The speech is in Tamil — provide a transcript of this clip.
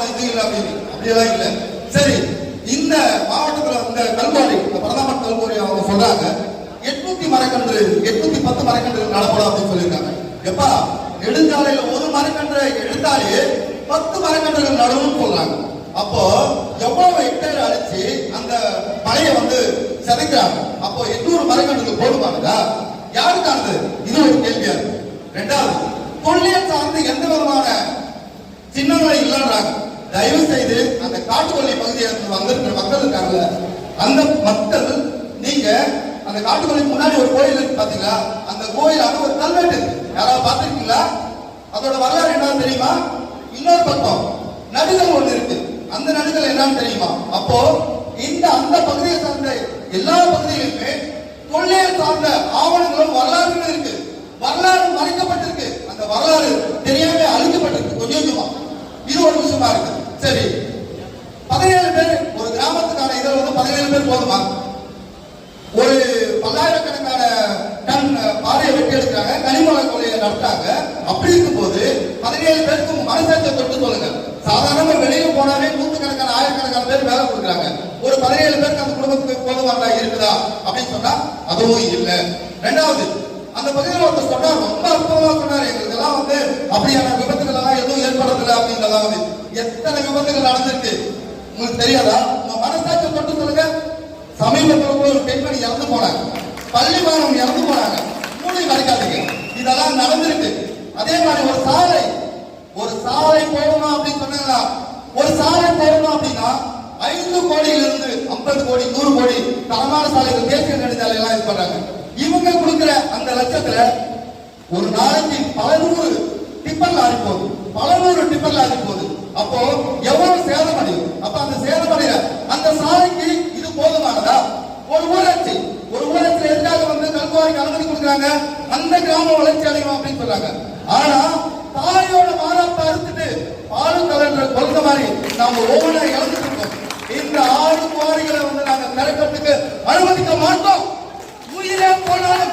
விதமான இது இல்லை அப்படின்னு அப்படியெல்லாம் இல்லை. சரி இந்த மாவட்டத்துல இந்த கல்வாரி இந்த பிரதமர் கல்வாரி அவங்க சொல்றாங்க எட்நூத்தி மரக்கன்று எட்நூத்தி பத்து மரக்கன்று நடப்படும் அப்படின்னு சொல்லியிருக்காங்க. எப்பா நெடுஞ்சாலையில ஒரு மரக்கன்றை எடுத்தாலே பத்து மரக்கன்றுகள் நடவும் சொல்றாங்க. அப்போ எவ்வளவு ஹெக்டேர் அழிச்சு அந்த மலையை வந்து சிதைக்கிறாங்க? அப்போ எண்ணூறு மரக்கன்றுகள் போடுவாங்களா? யாருக்கானது? இது ஒரு கேள்வியா இருக்கு ரெண்டாவது தொல்லியல் சார்ந்து எந்த விதமான சின்னங்களை இல்லைன்றாங்க. தயவு செய்து அந்த காட்டுக்கொல்லி பகுதியில் வந்திருக்கிற மக்கள் இருக்காங்கல்ல அந்த மக்கள் நீங்க அந்த காட்டுக்கொல்லி முன்னாடி ஒரு கோயில் இருக்கு பாத்தீங்களா? அந்த கோயிலான ஒரு கல்வெட்டு யாராவது பார்த்திருக்கீங்களா? அதோட வரலாறு என்னன்னு தெரியுமா? இன்னொரு பக்கம் நடுகள் ஒண்ணு இருக்கு. அந்த நடுகள் என்னன்னு தெரியுமா? அப்போ இந்த அந்த பகுதியை சார்ந்த எல்லா பகுதிகளுமே கொள்ளையை சார்ந்த ஆவணங்களும் வரலாறுகளும் இருக்கு. வரலாறு மறைக்கப்பட்டிருக்கு. அந்த வரலாறு தெரியாம அழிக்கப்பட்டிருக்கு. கொஞ்சம் கொஞ்சமா. இது ஒரு விஷயமா இருக்கு. சரி. பதினேழு பேர் ஒரு கிராமத்துக்கான இதில் வந்து பதினேழு பேர் போதுமா? ஒரு பல்லாயிரக்கணக்கான டன் பாறையை வெட்டி எடுக்கிறாங்க கனிமலை கொலையை நடத்தாங்க அப்படி இருக்கும்போது பதினேழு பேருக்கு மனசாட்சியை தொட்டு சொல்லுங்க. சாதாரணமா வெளியில போனாலே நூற்றுக்கணக்கான ஆயிரக்கணக்கான பேர் வேலை கொடுக்குறாங்க. ஒரு பதினேழு பேருக்கு அந்த குடும்பத்துக்கு போதுமானதா இருக்குதா அப்படின்னு சொன்னா அதுவும் இல்லை. ரெண்டாவது அந்த பகுதியில் ஒருத்தர் சொன்னார் ரொம்ப அற்புதமா சொன்னார். எங்களுக்கு எல்லாம் வந்து அப்படியான விபத்துகள் எல்லாம் எதுவும் ஏற்படுறதில்லை அப்படின்றதெல்லாம் வந்து எத்தனை விபத்துகள் நடந்திருக்கு? உங்களுக்கு தெரியாதா? உங்க மனசாட்சி தொட்டு சொல்லுங்க. சமீபத்தில் கூட ஒரு பெண்மணி இறந்து போனாங்க. பள்ளி மாணவன் இறந்து போனாங்க. மூளை மறைக்காதீங்க இதெல்லாம் நடந்திருக்கு. அதே மாதிரி ஒரு சாலை. ஒரு சாலை போகணும் அப்படின்னு சொன்னாங்க ஒரு சாலை போகணும் அப்படின்னா ஐந்து கோடியிலிருந்து ஐம்பது கோடி நூறு கோடி தரமான சாலைகள் தேசிய நெடுஞ்சாலை எல்லாம் இது பண்றாங்க. இவங்க கொடுக்குற அந்த லட்சத்துல ஒரு நாளைக்கு பல நூறு டிப்பர் லாரி போகுது பல நூறு டிப்பர் லாரி போகுது அப்போ எவ்வளவு சேதம் அடையும் அப்ப அந்த சேதம் அடைகிற அந்த சாலைக்கு இது போதுமானதா? ஒரு ஊராட்சி ஒரு ஊராட்சியில எதுக்காக வந்து கல்குவாரிக்கு அனுமதி கொடுக்குறாங்க? அந்த கிராமம் வளர்ச்சி அடையும் அப்படின்னு சொல்றாங்க. ஆனா தாயோட மாறாப்ப அறுத்துட்டு ஆளு கலன்ற கொள்கை மாதிரி நாம ஒவ்வொன்றா இழந்துட்டு இந்த ஆறு குவாரிகளை வந்து நாங்க திறக்கிறதுக்கு அனுமதிக்க மாட்டோம். உயிரே போனாலும்